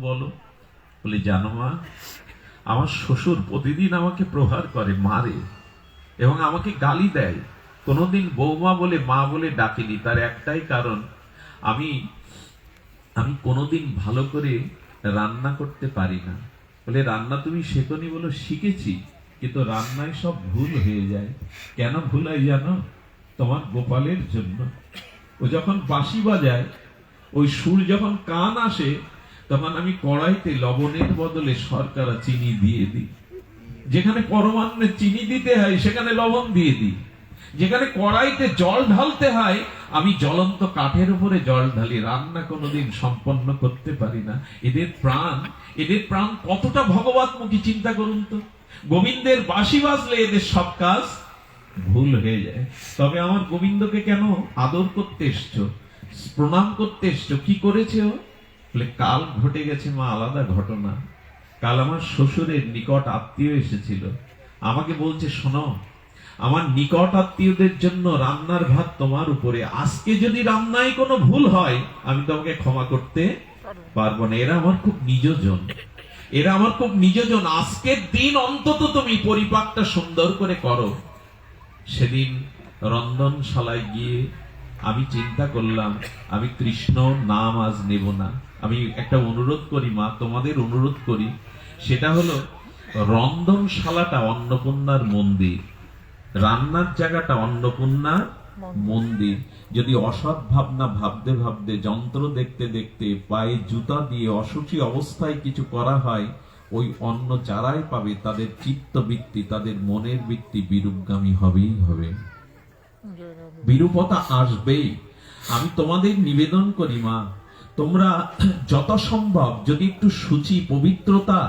বলো? বলে, জানো মা, আমার শ্বশুর প্রতিদিন আমাকে প্রহার করে, মারে এবং আমাকে গালি দেয়। কোনোদিন বৌমা বলে, মা বলে ডাকেনি। তার একটাই কারণ, আমি আমি কোনোদিন ভালো করে রান্না করতে পারি না। বলে, রান্না তুমি শেখনি বলো, শিখেছি। কিন্তু রান্নায় সব ভুল হয়ে যায়। কেন ভুল হয় জানো? তোমার গোপালের জন্য। ও যখন বাঁশি বাজায়, ওই সুর যখন কান আসে তখন আমি কড়াইতে লবণের বদলে শর্করা চিনি দিয়ে দিই। যেখানে পরমান্নে চিনি দিতে হয়, সেখানে লবণ দিয়ে দিই। যেখানে কড়াইতে জল ঢালতে হয়, আমি জ্বলন্ত কাঠের উপরে জল ঢালি। রান্না কোনোদিন সম্পন্ন করতে পারি না। এদের প্রাণ এদের প্রাণ কতটা ভগবতমুখী, চিন্তা করুন তো। গোবিন্দের বাঁশি বাজলে এদের সব কাজ ভুল হয়ে যায়। তবে আমার গোবিন্দকে কেন আদর করতে এসছো? প্রণাম করতে এসছো? কি করেছে ও? বলে, কাল ঘটে গেছে মা, আলাদা ঘটনা। কাল আমার শ্বশুরের নিকট আত্মীয় এসেছিল। আমাকে বলছে, শোনো, আমার নিকট আত্মীয়দের জন্য রান্নার ভাত তোমার উপরে। আজকে যদি রান্নায় কোনো ভুল হয়, আমি তোমাকে ক্ষমা করতে পারব না। এরা আমার খুব নিজজন। এরা আমার খুব নিজজন। আজকের দিন অন্তত তুমি পরিপাকটা সুন্দর করে করো। সেদিন রন্ধনশালায় গিয়ে আমি চিন্তা করলাম, আমি কৃষ্ণ নাম আজ নেব না। আমি একটা অনুরোধ করি, মা, তোমাদের অনুরোধ করি। সেটা হলো, রন্ধনশালাটা অন্নপূর্ণার মন্দির, রান্নার জায়গাটা অন্নপূর্ণার মন্দির। যদি অসৎ ভাবনা ভাবতে ভাবতে, যন্ত্র দেখতে দেখতে, পায়ে জুতা দিয়ে অসুচি অবস্থায় কিছু করা হয়, ওই অন্ন যারাই পাবে, তাদের চিত্ত বৃত্তি তাদের মনের বৃত্তি বিরূপগামী হবেই হবে। বিরূপতা আসবেই। আমি তোমাদের নিবেদন করি, মা তোমরা যত সম্ভব যদি একটু সূচি পবিত্রতা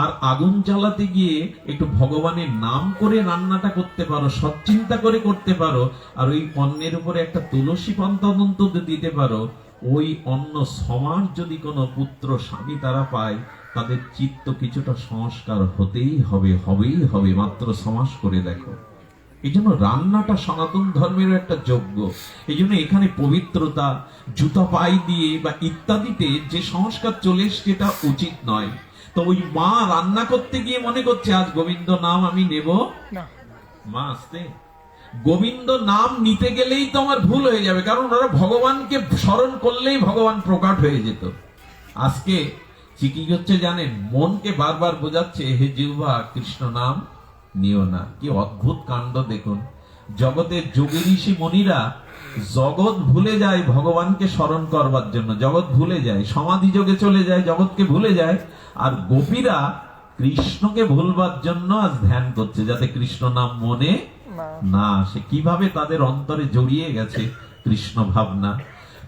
আর আগুন জ্বালাতে গিয়ে একটু ভগবানের নাম করে রান্নাটা করতে পারো সচ্চিন্তা করে করতে পারো, আর ওই অন্নের উপরে একটা তুলসী পন্তদন্ত দিতে পারো, ওই অন্ন সমাজ যদি কোনো পুত্র স্বামী তারা পায়, তাদের চিত্ত কিছুটা সংস্কার হতেই হবে, হবেই হবে। মাত্র সমাস করে দেখো। এই জন্য রান্নাটা সনাতন ধর্মের একটা যোগ্য। এই জন্য এখানে পবিত্রতা জুতা পাই দিয়ে বা ইত্যাদিতে যে সংস্কার চলে এসছে এটা উচিত নয়। তো ওই মা রান্না করতে গিয়ে মনে করছে আজ গোবিন্দ নাম আমি নেব? মা আসতে। গোবিন্দ নাম নিতে গেলেই তো আমার ভুল হয়ে যাবে কারণ ওরা ভগবানকে স্মরণ করলেই ভগবান প্রকাট হয়ে যেত। আজকে সে কি হচ্ছে জানেন? মনকে বারবার বোঝাচ্ছে হে জিহ্বা কৃষ্ণ নাম। নিও না। কি অদ্ভুত কাণ্ড দেখুন। জগতের যোগী ঋষি মনিরা জগৎ ভুলে যায় ভগবানকে স্মরণ করবার জন্য। জগৎ ভুলে যায় সমাধি যোগে চলে যায় জগৎকে ভুলে যায় আর গোপীরা কৃষ্ণকে ভুলবার জন্য আজ ধ্যান করছে যাতে কৃষ্ণ নাম মনে না। না সে কীভাবে তাদের অন্তরে জড়িয়ে গেছে কৃষ্ণ ভাবনা?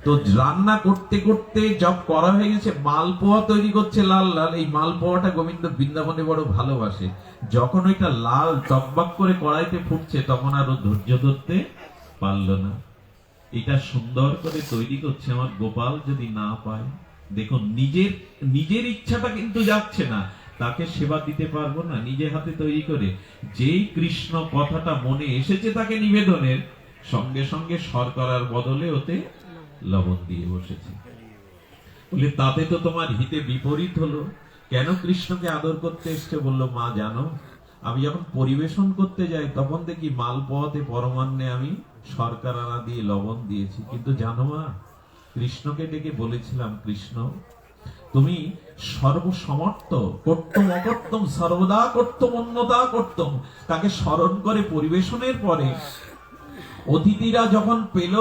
তো রান্না করতে করতে জব করা হয়ে গেছে, মালপোয়া তৈরি করছে লাল লাল। এই মালপোয়াটা গোবিন্দ বৃন্দাবনে বড় ভালোবাসে। যখন ওইটা লাল টকবাক করে কড়াইতে ফুটছে, তখন আরও ধৈর্য ধরতে পারল না। এটা সুন্দর করে তৈরি করছে আমার গোপাল, যদি না পায়। দেখুন, নিজের নিজের ইচ্ছাটা কিন্তু যাচ্ছে না। তাকে সেবা দিতে পারব না, নিজে হাতে তৈরি করে। যেই কৃষ্ণ কথাটা মনে এসেছে তাকে নিবেদনের, সঙ্গে সঙ্গে শর্করার বদলে ওতে লবণ দিয়ে বসেছে। বলে, তাতে তো তোমার হিতে বিপরীত হলো। কেন কৃষ্ণকে আদর করতে এসছে? বলল, মা, জানো, আমি যখন পরিবেশন করতে যাই, তখন দেখি মালপোয়াতে পরমান্নে আমি সরকার আনা দিয়ে লবণ দিয়েছি। কিন্তু জানো মা, কৃষ্ণকে ডেকে বলেছিলাম, কৃষ্ণ, তুমি সর্বসমর্থ, করতম অকর্তম, সর্বদা করতম অন্যতা করতম, তাকে স্মরণ করে পরিবেশনের পরে অতিথিরা যখন পেল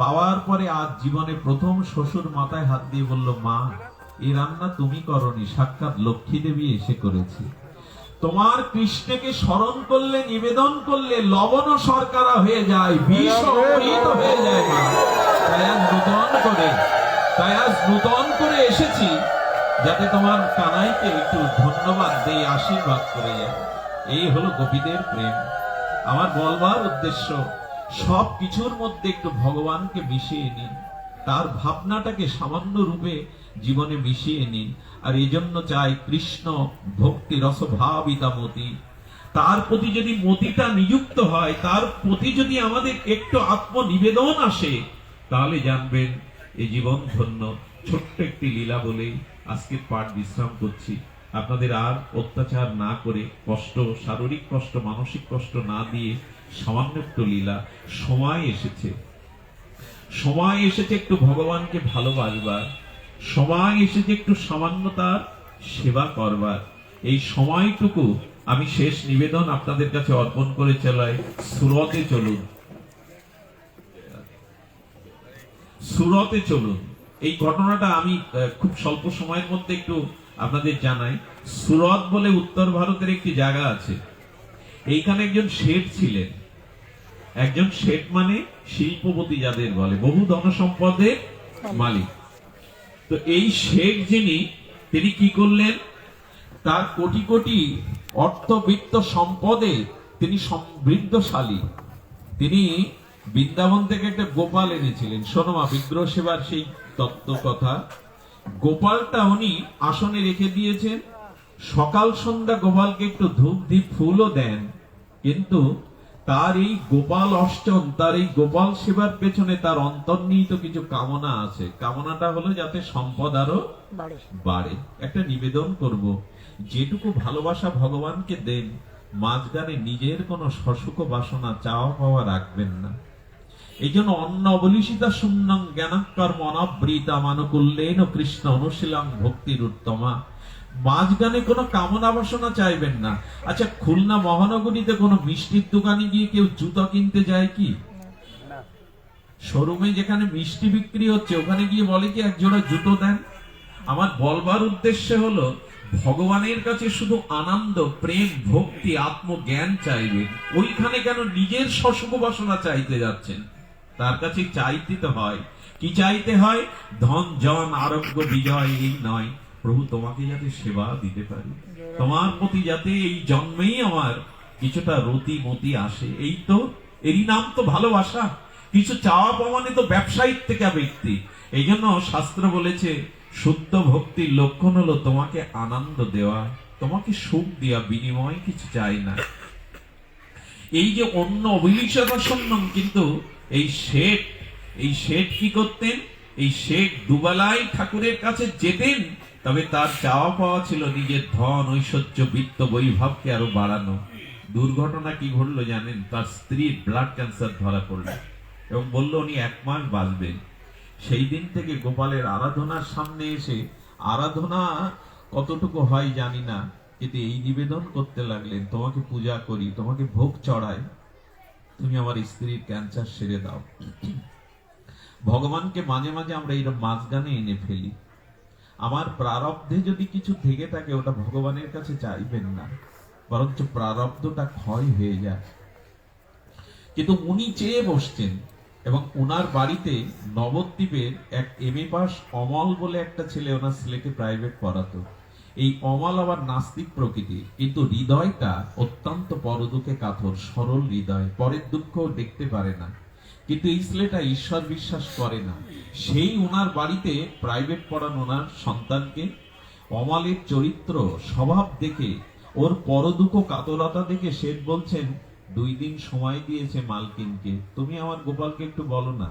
পাওয়ার পরে আজ জীবনে প্রথম শ্বশুর মাথায় হাত দিয়ে বলল, মা এই রান্না তুমি করনি, সাক্ষাৎ লক্ষ্মী দেবী এসে করেছে। তোমার কৃষ্ণকে স্মরণ করলে, নিবেদন করলে লবণ ও শর্করা হয়ে যায়, বিষ অমৃত হয়ে যায় তাই আজ নূতন করে, তাই আজ নূতন করে এসেছি, যাতে তোমার কানাইকে একটু ধন্যবাদ দেই, আশীর্বাদ করে যায় এই হলো গোপীদের প্রেম। আমার বলবার উদ্দেশ্য সব কিছুর মধ্যে একটু ভগবানকে মিশিয়ে নিন। তার ভাবনাটাকে সামান্য রূপে জীবনে মিশিয়ে নিন। আর এই জন্য চাই কৃষ্ণ ভক্তি রসভাবিতা মতি। তার প্রতি যদি মতিটা নিযুক্ত হয়, তার প্রতি যদি আমাদের একটু আত্মনিবেদন আসে, তাহলে জানবেন এই জীবন ধন্য। ছোট্ট একটি লীলা বলেই আজকে পাঠ বিশ্রাম করছি। আপনাদের আর অত্যাচার না করে কষ্ট, শারীরিক কষ্ট, মানসিক কষ্ট না দিয়ে সামান্য একটু লীলা, সময় এসেছে। সময় এসেছে একটু ভগবানকে ভালোবাসবার, সময় এসেছে একটু সামান্য তার সেবা করবার। এই সময়টুকু আমি শেষ নিবেদন আপনাদের কাছে অর্পণ করে চালাই। সুরতে চলুন। সুরতে চলুন। এই ঘটনাটা আমি খুব স্বল্প সময়ের মধ্যে একটু আপনাদের জানাই। সুরত বলে উত্তর ভারতের একটি জায়গা আছে। এইখানে একজন শেঠ ছিলেন। একজন শেঠ মানে শিল্পপতি যাদের বলে বহু ধনসম্পদের মালিক। তো এই শেখ যিনি তিনি কি করলেন? তার কোটি কোটি অর্থবিত্ত সম্পদে তিনি সমৃদ্ধশালী। তিনি বৃন্দাবন থেকে একটা গোপাল এনেছিলেন। শোনোমা বিগ্রহ সেবার সেই তত্ত্ব কথা। গোপালটা উনি আসনে রেখে দিয়েছেন। সকাল সন্ধ্যা গোপালকে একটু ধূপ দ্বীপ ফুলও দেন। কিন্তু তার এই গোপাল অষ্টম তার এই গোপাল সেবার পেছনে তার অন্তর্নিহিত কিছু কামনা আছে। কামনাটা হলো যাতে সম্পদ আরও বাড়ে। একটা নিবেদন করব। যেটুকু ভালোবাসা ভগবানকে দেন মাঝখানে নিজের কোনো সসুখ বাসনা চাওয়া পাওয়া রাখবেন না। এই জন্য অন্ন অবলিষিতা শূন্যং জ্ঞানাকর্ম অনাবৃতা মানকুল্লেন কৃষ্ণ অনুশীলং ভক্তির উত্তমা মাঝখানে কোনো কামনা বাসনা চাইবেন না। আচ্ছা খুলনা মহানগরীতে কোনো মিষ্টির দোকানে গিয়ে কেউ জুতো কিনতে যায় কি? শোরুমে যেখানে মিষ্টি বিক্রি হচ্ছে ওখানে গিয়ে বলে কি এক জোড়া জুতো দেন? আমার বলবার উদ্দেশ্য হলো ভগবানের কাছে শুধু আনন্দ প্রেম ভক্তি আত্মজ্ঞান চাইবেন ওইখানে কেন নিজের সসুখ বাসনা চাইতে যাচ্ছেন? তার কাছে চাইতে তো হয়। কি চাইতে হয়? ধন জন আরোগ্য বিজয় এই নয়। প্রভু, তোমাকে যাতে সেবা দিতে পারি। তোমার প্রতি যাতে এই জন্মেই আমার কিছুটা রতি মতি আসে। এই তো, এরই নাম তো ভালোবাসা। কিছু চাওয়া পাওয়ানে তো ব্যবসায়িক থেকে ব্যক্তি। এই জন্য শাস্ত্র বলেছে, শুদ্ধ ভক্তির লক্ষণ হলো তোমাকে আনন্দ দেওয়া। তোমাকে সুখ দেওয়া, বিনিময় কিছু চাই না। এই যে অন্য অভিলিষতা সম্মান কিন্তু এই শেঠ এই শেঠ কি করতেন? এই শেখ দুবেলায় ঠাকুরের কাছে যেতেন তবে তার চাওয়া পাওয়া ছিল নিজের ধন, ঐশ্বর্য, বৃত্ত, বৈভবকে আরও বাড়ানো। দুর্ঘটনা কি ঘটলো জানেন? তার স্ত্রীর ব্লাড ক্যান্সার ধরা পড়ল এবং বলল, উনি এক মাস বাঁচবেন। সেই দিন থেকে গোপালের আরাধনার সামনে এসে, আরাধনা কতটুকু হয় জানি না, কিন্তু এই নিবেদন করতে লাগলেন, তোমাকে পূজা করি, তোমাকে ভোগ চড়াই। তুমি আমার স্ত্রীর ক্যান্সার সেরে দাও। ভগবানকে মাঝে মাঝে আমরা এইরকম মাঝগানে এনে ফেলি। আমার প্রারব্ধে যদি কিছু থেকে থাকে, ওটা ভগবানের কাছে চাইবেন না। বরঞ্চ প্রারব্ধটা ক্ষয় হয়ে যায়। কিন্তু উনি চেয়ে বসছেন এবং ওনার বাড়িতে নবদ্বীপের এক এম এ পাস অমল বলে একটা ছেলে ওনার ছেলেকে প্রাইভেট পড়াতো। এই অমল আবার নাস্তিক প্রকৃতি, কিন্তু হৃদয়টা অত্যন্ত পরদুঃখে কাতর, সরল হৃদয়, পরের দুঃখ দেখতে পারে না। কিন্তু এই ছেলেটা ঈশ্বর বিশ্বাস করে না। সেই ওনার বাড়িতে প্রাইভেট পড়ান ওনার সন্তানকে। অমালের চরিত্র, স্বভাব দেখে, ওর পরদুঃখ কাতরতা দেখে শেঠ বলছেন, দুই দিন সময় দিয়েছে মালকিনকে। তুমি আমার গোপালকে একটু বলো না।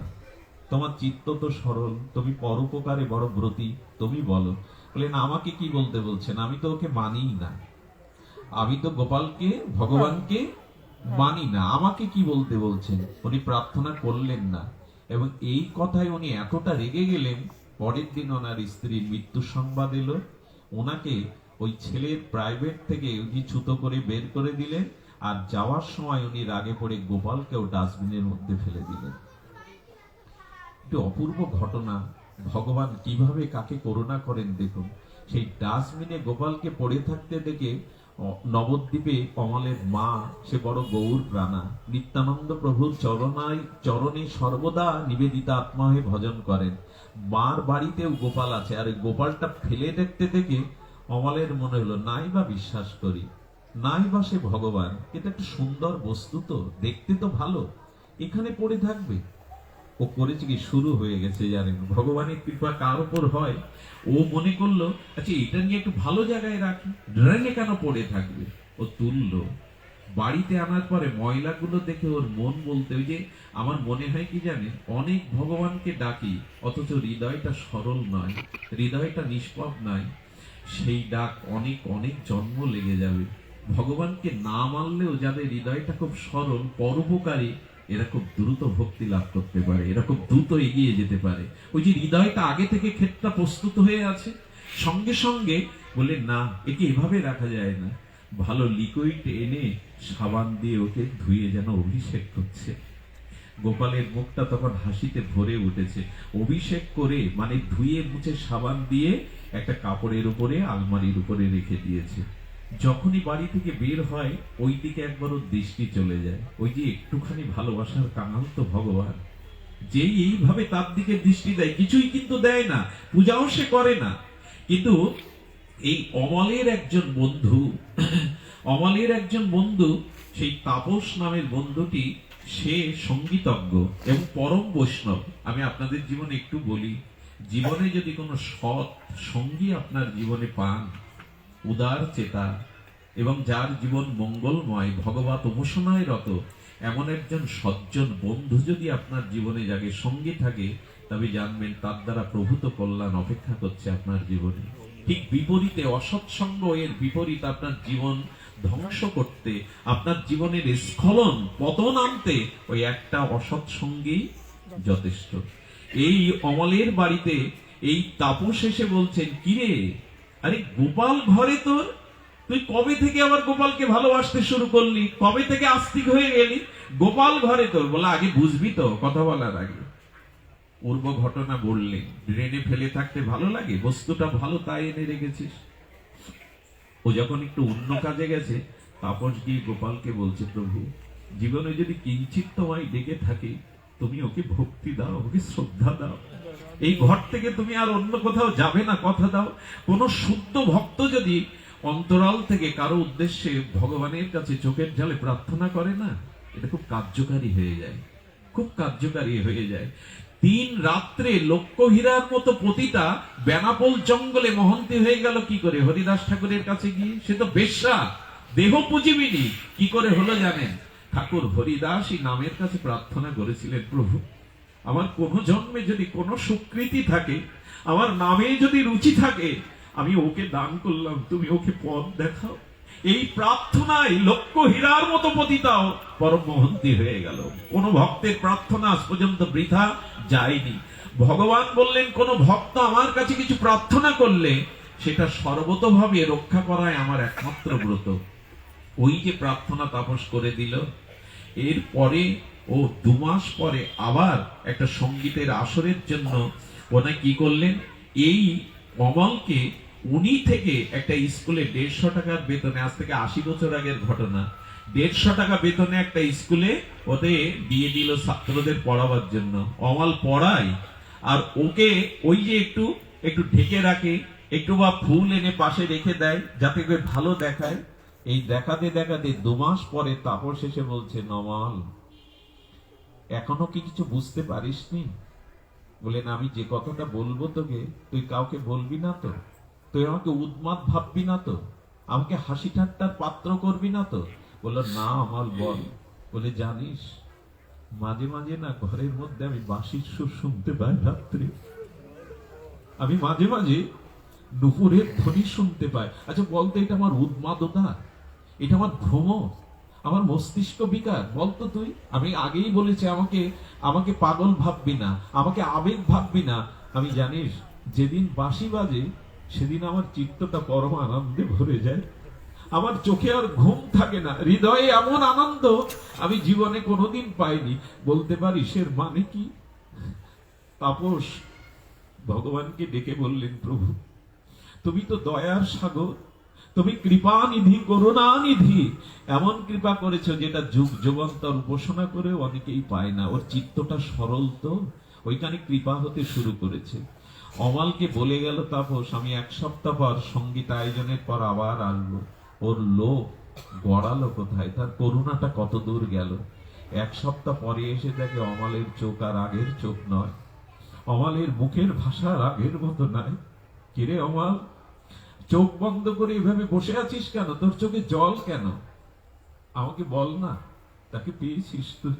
তোমার চিত্ত তো সরল, তুমি পরোপকারে বড় ব্রতী, তুমি বলো। বলেন, আমাকে কি বলতে বলছেন? আমি তো ওকে মানিই না। আমি তো গোপালকে, ভগবানকে মানি না, আমাকে কি বলতে বলছেন? উনি প্রার্থনা করলেন না। এবং এই কথায় উনি এতটা রেগে গেলেন, পরের দিন ওনার স্ত্রীর মৃত্যু সংবাদ এলো। ওনাকে ওই ছেলের প্রাইভেট থেকে উনি ছুতো করে বের করে দিলেন আর যাওয়ার সময় উনি রাগে পড়ে গোপালকেও ডাস্টবিনের মধ্যে ফেলে দিলেন। একটু অপূর্ব ঘটনা। ভগবান কীভাবে কাকে করুণা করেন দেখুন। সেই ডাস্টবিনে গোপালকে পড়ে থাকতে দেখে নবদ্বীপে কমলের মা, সে বড় গৌর প্রাণা নিত্যানন্দ প্রভুর চরণায় চরণে সর্বদা নিবেদিতা আত্মা হয়ে ভজন করেন। মার বাড়িতেও গোপাল আছে, আর গোপালটা ফেলে দেখতে দেখে অমলের মনে হলো নাই বা বিশ্বাস করি নাই বা সে ভগবান, এটা একটা সুন্দর বস্তু তো, দেখতে তো ভালো, এখানে পড়ে থাকবে। ও করেছে কি? শুরু হয়ে গেছে জানেন। ভগবানের কৃপা কার উপর হয়? ও মনে করল আচ্ছা এটা নিয়ে একটু ভালো জায়গায় রাখি। ড্রেনে কেন পড়ে থাকবে? ও তুললো। বাড়িতে আনার পরে ময়লাগুলো দেখে ওর মন বলতে ওই যে আমার মনে হয় কি জানে অনেক ভগবানকে ডাকি, অথচ হৃদয়টা সরল নয়, হৃদয়টা নিষ্পাপ নয়। সেই ডাক অনেক অনেক জন্ম লেগে যাবে। ভগবানকে না মানলেও যাদের হৃদয়টা খুব সরল, পরোপকারী এরা খুব দ্রুত ভক্তি লাভ করতে পারে, এরা খুব দ্রুত এগিয়ে যেতে পারে। ওই যে হৃদয়টা আগে থেকে ক্ষেতটা প্রস্তুত হয়ে আছে, সঙ্গে সঙ্গে বলে, না, একে এভাবে রাখা যায় না। ভালো লিকুইড এনে সাবান দিয়ে ওকে ধুয়ে যেন অভিষেক করছে। গোপালের মুখটা তখন হাসিতে ভরে উঠেছে। অভিষেক করে মানে ধুয়ে মুছে সাবান দিয়ে একটা কাপড়ের উপরে, আলমারির উপরে রেখে দিয়েছে। যখনই বাড়ি থেকে বের হয় ওই দিকে একবার ওর দৃষ্টি চলে যায়। ওই যে একটুখানি ভালোবাসার কাঙাল তো ভগবান। যেই এইভাবে তার দিকে দৃষ্টি দেয়, কিছুই কিন্তু দেয় না, পূজাও সে করে না। কিন্তু এই অমলের একজন বন্ধু, অমলের একজন বন্ধু, সেই তাপস নামের বন্ধুটি, সে সঙ্গীতজ্ঞ এবং পরম বৈষ্ণব। আমি আপনাদের জীবনে একটু বলি, জীবনে যদি কোনো সৎ সঙ্গী আপনার জীবনে পান উদার চেতা, এবং যার জীবন মঙ্গলময়, ভগবত উপাসনায় রত, এমন একজন সজ্জন বন্ধু যদি আপনার জীবনে জাগে, সঙ্গী থাকে, তবে জানবেন তার দ্বারা প্রভূত কল্যাণ অপেক্ষা করছে আপনার জীবনে। ঠিক বিপরীতে অসৎসঙ্গ এর বিপরীত আপনার জীবন ধ্বংস করতে, আপনার জীবনের স্খলন, পতন আনতে, ওই একটা অসৎসঙ্গী যথেষ্ট। এই অমলের বাড়িতে এই তাপস এসে বলছেন, কিরে আরে গোপাল ঘরে তোর? তুই কবে থেকে আবার গোপালকে ভালোবাসতে শুরু করলি? কবে থেকে আস্তিক হয়ে গেলি? গোপাল ঘরে তোর। বলে, আগে বুঝবি তো, কথা বলার আগে। পূর্ব ঘটনা বললেন ড্রেনে ফেলে থাকতে ভালো লাগে? বস্তুটা ভালো, তাই এনে রেখেছিস। ও যখন একটু অন্য কাজে গেছে, তাপস গিয়ে গোপালকে বলছে, প্রভু, জীবনে যদি কিঞ্চিত তোমায় ডেকে থাকে তুমি ওকে ভক্তি দাও, ওকে শ্রদ্ধা দাও। এই ঘর থেকে তুমি আর অন্য কোথাও যাবে না, কথা দাও। কোন শুদ্ধ ভক্ত যদি অন্তরাল থেকে কারও উদ্দেশ্যে ভগবানের কাছে চোখের জলে প্রার্থনা করে না, এটা খুব কার্যকারী হয়ে যায়। খুব কার্যকারী হয়ে যায়। তিন রাত্রে লক্ষ্যহীরার মতো পতিতা বেনাপোল জঙ্গলে মহন্তি হয়ে গেল, কি করে? হরিদাস ঠাকুরের কাছে গিয়ে? সে তো বেশ্যা দেহ পুজিবিনি কি করে হলো জানেন? ঠাকুর হরিদাস নামের কাছে প্রার্থনা করেছিলেন, প্রভু, আমার কোন জন্মে যদি কোনো সুকৃতি থাকে, আমার নামে যদি রুচি থাকে, আমি ওকে দান করলাম, তুমি ওকে পথ দেখাও। এই প্রার্থনায় লক্ষ হীরার মতো পতিতাও পরম মহন্তি হয়ে গেল। কোন ভক্তের প্রার্থনা আজ পর্যন্ত বৃথা যায়নি। ভগবান বললেন, কোন ভক্ত আমার কাছে কিছু প্রার্থনা করলে, সেটা সর্বতভাবে রক্ষা করাই আমার একমাত্র ব্রত। ওই যে প্রার্থনা তাপস করে দিল, এরপরে ও দু মাস পরে আবার একটা সঙ্গীতের আসরের জন্য ওনা কি করলেন? এই অমলকে উনি থেকে একটা স্কুলে দেড়শো টাকার বেতনে, আজ থেকে আশি বছর আগের ঘটনা, দেড়শো টাকা বেতনে একটা স্কুলে ওতে দিয়ে দিল ছাত্রদের পড়াবার জন্য। অমল পড়ায়, আর ওকে ওই যে একটু একটু ঢেকে রাখে, একটু বা ফুল এনে পাশে রেখে দেয়, যাতে করে ভালো দেখায়। এই দেখাতে দেখাতে দুমাস পরে তাপস এসে বলছে, নমাল, এখনও কি কিছু বুঝতে পারিসনি? বলেন আমি যে কথাটা বলব তোকে, তুই কাউকে বলবি না তো। তুই আমাকে উদ্মাদ ভাববি না তো। আমাকে হাসি ঠাট্টার পাত্র করবি না তো। বলল, না আমার বল। বলে, জানিস, মাঝে মাঝে না ঘরের মধ্যে আমি বাঁশির সুর শুনতে পাই রাত্রে। আমি মাঝে মাঝে নুপুরের ধ্বনি শুনতে পাই। আচ্ছা বলতো এটা আমার উন্মাদনা এটা আমার ভ্রম আমার মস্তিষ্ক বিকার। বলতো তুই, আমি আগেই বলেছি আমাকে আমাকে পাগল ভাববি না, আমাকে আবেগ ভাববি না। আমি জানিস, যেদিন বাঁশি বাজে, সেদিন আমার চিত্তটা পরম আনন্দে ভরে যায়। আমার চোখে আর ঘুম থাকে না, হৃদয়ে এমন আনন্দ আমি জীবনে কোনোদিন পাইনি। বলতে পারি সের মানে কি? তাপস, ভগবানকে ডেকে বললেন, প্রভু, তুমি তো দয়ার সাগর তুমি কৃপা নিধি করুণা নিধি এমন কৃপা করেছ যেটা যুগ যুগান্তর উপাসনা করে অনেকেই পায় না। ওর চিত্তটা সরল তো, ওইখানে কৃপা হতে শুরু করেছে। অমালকে বলে গেল তাপস, আমি এক সপ্তাহ পর সংগীত আয়োজনের পর আবার আসব। ওর লোভ গড়ালো কোথায়? তার করুণাটা কত দূর গেল? এক সপ্তাহ পরে এসে দেখে অমালের চোখ আর আগের চোখ নয়। অমালের মুখের ভাষা আর আগের মতো নাই কিরে অমাল চোখ বন্ধ করে এভাবে বসে আছিস কেন? তোর চোখে জল কেন? আমাকে বল না। তাকে পেয়েছিস তুই।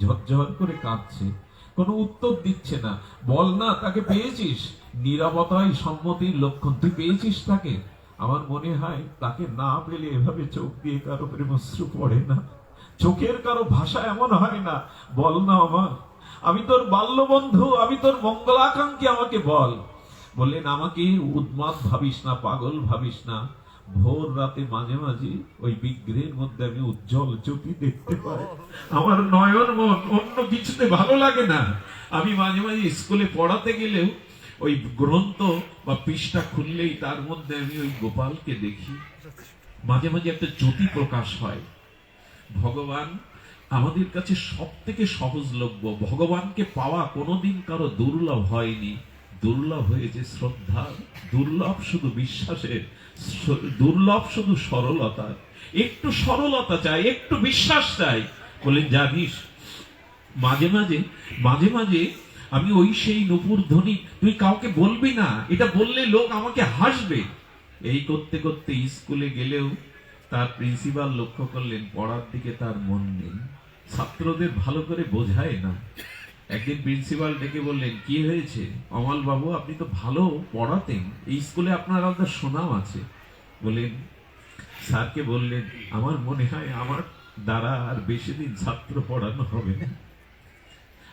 ঝরঝর করে কাঁদছে। কোনো উত্তর দিচ্ছে না। বল না, তাকে পেয়েছিস? নিরাপত্তাই সম্মতির লক্ষণ। তুই পেয়েছিস তাকে? আমার মনে হয় তাকে না পেলে এভাবে চোখ দিয়ে কারও প্রেমশ্রু পড়ে না। চোখের কারও ভাষা এমন হয় না। বল না আমার। আমি তোর বাল্য বন্ধু আমি তোর মঙ্গলাকাঙ্ক্ষী, আমাকে বল। বললেন, আমাকে উন্মাদ ভাবিস না, পাগল ভাবিস না। ভোর রাতে মাঝে মাঝে ওই বিগ্রহের মধ্যে আমি উজ্জ্বল জ্যোতি দেখতে পাই। আমার নয়ন মন অন্য কিছুতে ভালো লাগে না। আমি মাঝে মাঝে স্কুলে পড়াতে গেলেও ওই গ্রন্থ বা পৃষ্ঠা খুললেই তার মধ্যে আমি ওই গোপালকে দেখি। মাঝে মাঝে একটা জ্যোতি প্রকাশ হয়। ভগবান আমাদের কাছে সব থেকে সহজলভ্য। ভগবানকে পাওয়া কোনোদিন কারও দুর্লভ হয়নি। দুর্লভ হয়েছে শ্রদ্ধা, দুর্লভ শুধু বিশ্বাসের দুর্লভ শুধু সরলতা। একটু সরলতা চাই, একটু বিশ্বাস চাই। বলেন, জানিস, মাঝে মাঝে মাঝে মাঝে আমি ওই সেই নুপুর ধ্বনি তুই কাউকে বলবি না, এটা বললে লোক আমাকে হাসবে। এই করতে করতে স্কুলে গেলেও তার প্রিন্সিপাল লক্ষ্য করলেন, পড়ার দিকে তার মন নেই। ছাত্রদের ভালো করে বোঝায় না। একদিন প্রিন্সিপাল ডেকে বললেন, কি হয়েছে? অমল বাবু, আপনি তো ভালো পড়াতেন। এই স্কুলে আপনার আলাদা সুনাম আছে। বলেন স্যারকে বললেন, আমার মনে হয় আমার দ্বারা আর বেশি দিন ছাত্র পড়ানো হবে না।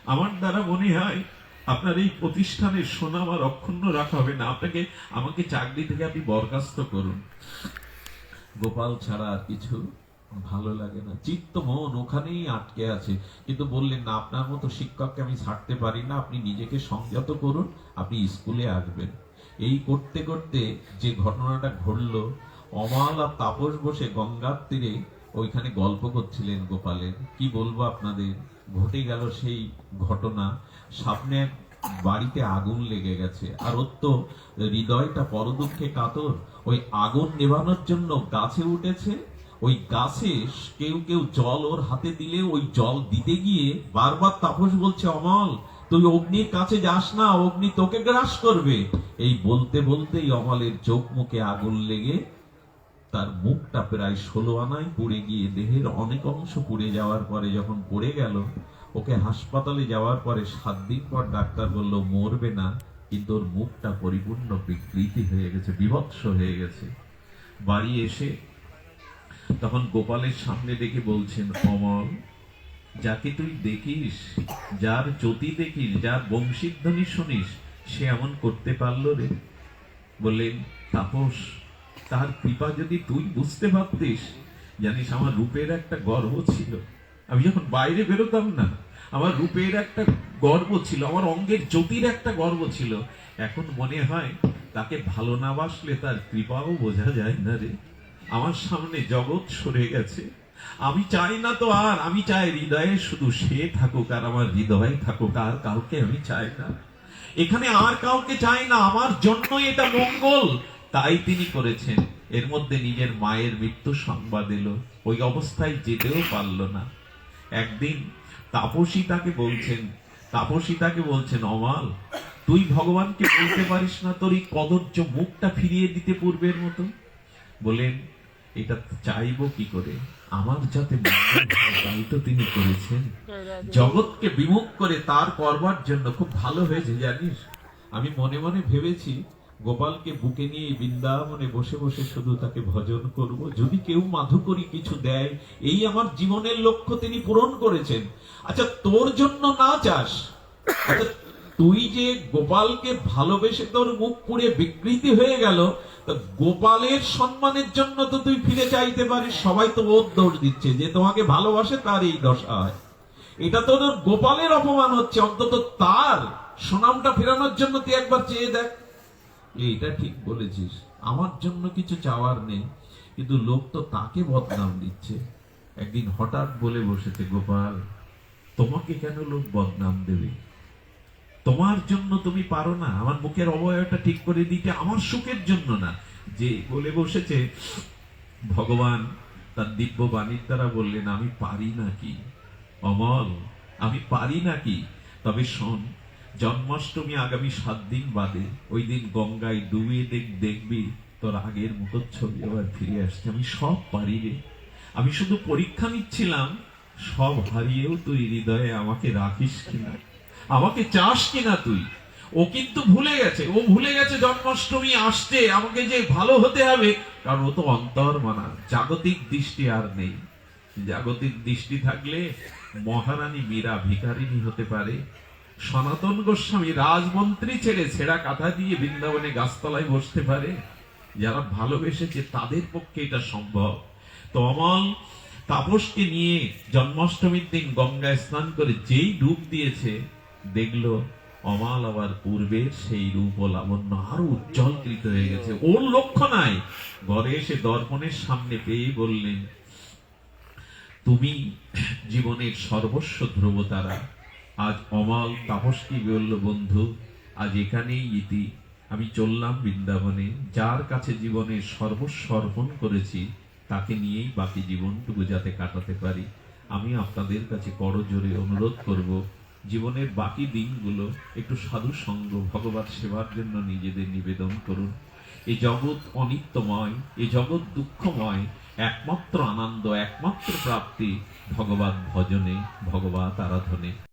আমার দ্বারা মনে হয় আপনার এই প্রতিষ্ঠানের সুনাম আর অক্ষুণ্ণ রাখা হবে না। আপনাকে, আমাকে চাকরি থেকে আপনি বরখাস্ত করুন। গোপাল ছাড়া আর কিছু ভালো লাগে না। চিত্ত মন ওখানেই আটকে আছে। কিন্তু বললেন, না, আপনার মতো শিক্ষককে আমি ছাড়তে পারি না। আপনি নিজেকে সংযত করুন, আপনি স্কুলে আসবেন। এই করতে করতে যে ঘটনাটা ঘটলো, অমাল আর তাপস বসে গঙ্গার তীরে ওইখানে গল্প করছিলেন গোপালের। কি বলব আপনাদের? ঘটে গেল সেই ঘটনা। সামনে এক বাড়িতে আগুন লেগে গেছে। আর ওর তো হৃদয়টা পরদুঃখে কাতর। ওই আগুন নেভানোর জন্য গাছে উঠেছে ওই গাছে কেউ কেউ জল ওর হাতে দিলে ওই জল দিতে গিয়ে বারবার তাপস বলছে, অমল, তুই অগ্নির কাছে যাস না, অগ্নি তোকে গ্রাস করবে। এই বলতে বলতেই অমলের চোখ মুখে আগুন লেগে তার মুখটা প্রায় ষোলো আনায় পুড়ে গিয়ে দেহের অনেক অংশ পুড়ে যাওয়ার পরে যখন পড়ে গেল, ওকে হাসপাতালে যাওয়ার পরে সাত দিন পর ডাক্তার বলল, মরবে না। কিন্তু ওর মুখটা পরিপূর্ণ বিকৃতি হয়ে গেছে, বিভৎস হয়ে গেছে। বাড়ি এসে তখন গোপালের সামনে দেখে বলছেন অমল যাকে তুই দেখিস, যার জ্যোতি দেখিস, যার বংশীধ্বনি শুনিস, সে এমন করতে পারল রে? বললেন, তাপস, তার কৃপা যদি তুই বুঝতে পারতিস জানিস আমার রূপের একটা গর্ব ছিল। আমি যখন বাইরে বেরোতাম না, আমার রূপের একটা গর্ব ছিল, আমার অঙ্গের জ্যোতির একটা গর্ব ছিল। এখন মনে হয়, তাকে ভালো না বাসলে তার কৃপাও বোঝা যায় না রে। আমার সামনে জগৎ সরে গেছে। আমি চাই না তো আর, আমি চাই হৃদয়ে শুধু সে থাকুক আর আমার হৃদয়ে থাকুক, আর কাউকে আমি চাই না। এখানে আর কাউকে চাই না, আমার জন্যই এটা মঙ্গল। তাই তিনি করেছেন। এর মধ্যে নিজের মায়ের মৃত্যু সংবাদ এলো। ওই অবস্থায় যেতেও পারল না। একদিন তাপসী তাকে বলছেন, তাপসী তাকে বলছেন, অমাল, তুই ভগবানকে বলতে পারিস না, তোর এই কদর্য মুখটা ফিরিয়ে দিতে পূর্বের মতো। বলেন এটা চাইব কি করে? আমার যাতে তাই তিনি করেছেন। জগৎকে বিমুখ করে তার করবার জন্য খুব ভালো হয়েছে, জানিস? আমি মনে মনে ভেবেছি, গোপালকে বুকে নিয়ে বৃন্দাবনে বসে বসে শুধু তাকে ভজন করব। যদি কেউ মাধুকরী কিছু দেয়, এই আমার জীবনের লক্ষ্য তিনি পূরণ করেছেন। আচ্ছা তোর জন্য না চাস? আচ্ছা তুই যে গোপালকে ভালোবেসে তোর মুখ পুড়ে বিকৃতি হয়ে গেল গোপালের সম্মানের জন্য তো তুই ফিরে চাইতে পারিস। সবাই তো ওর দোষ দিচ্ছে, যে তোমাকে ভালোবাসে তার এই দশা হয়। এটা তো তোর গোপালের অপমান হচ্ছে, অন্তত তার সুনামটা ফেরানোর জন্য তুই একবার চেয়ে দেখ। এইটা ঠিক বলেছিস, আমার জন্য কিছু চাওয়ার নেই, কিন্তু লোক তো তাকে বদনাম দিচ্ছে। একদিন হঠাৎ বলে বসেছে, গোপাল, তোমাকে কেন লোক বদনাম দেবে? তোমার জন্য তুমি পারো না, আমার মুখের অবয়বটা ঠিক করে দিতে, আমার সুখের জন্য না। যে বলে বসেছে, ভগবান তার দিব্য বাণীর দ্বারা বললেন, আমি পারি নাকি অমল, আমি পারি নাকি তবে শোন, জন্মাষ্টমী আগামী সাত দিন বাদে ওই দিন গঙ্গায় ডুবিয়ে দেখ, দেখবি, তোর আগের মতো ছবি আবার ফিরে আসছে। আমি সব পারি রে। আমি শুধু পরীক্ষা নিচ্ছিলাম, সব হারিয়েও তুই হৃদয়ে আমাকে রাখিস কিনা? আমাকে চাস কিনা তুই? ও কিন্তু ভুলে গেছে, ও ভুলে গেছে জন্মাষ্টমী আসছে আমাকে যে ভালো হতে হবে, কারণ ও তো অন্তর মানা জাগতিক দৃষ্টি আর নেই। জাগতিক দৃষ্টি থাকলে মহারানী মীরা ভিখারিনী হতে পারে। সনাতন গোস্বামী রাজমন্ত্রী ছেড়ে ছেঁড়া কাঁথা দিয়ে বৃন্দাবনে গাছতলায় বসতে পারে। যারা ভালোবেসেছে তাদের পক্ষে এটা সম্ভব। তো অমল, তাপসকে নিয়ে জন্মাষ্টমীর দিন গঙ্গায় স্নান করে যেই ডুব দিয়েছে দেখল অমাল আবার পূর্বের সেই রূপ লাবণ্য আরও উজ্জ্বলকৃত হয়ে গেছে। ওর লক্ষ্য নাই। ঘরে এসে দর্পণের সামনে পেয়ে বললেন, তুমি জীবনের সর্বস্ব ধ্রুবতারা। আজ অমাল তাপস কি বলল, বন্ধু, আজ এখানেই ইতি। আমি চললাম বৃন্দাবনে। যার কাছে জীবনের সর্বস্ব অর্পণ করেছি, তাকে নিয়েই বাকি জীবনটুকু যাতে কাটাতে পারি। আমি আপনাদের কাছে করজোরে অনুরোধ করব জীবনের বাকি দিনগুলো একটু সাধু সঙ্গ, ভগবত সেবার জন্য নিজেদের নিবেদন করুন। এই জগৎ অনিত্যময় এই জগৎ দুঃখময়, একমাত্র আনন্দ, একমাত্র প্রাপ্তি ভগবত ভজনে, ভগবত আরাধনে।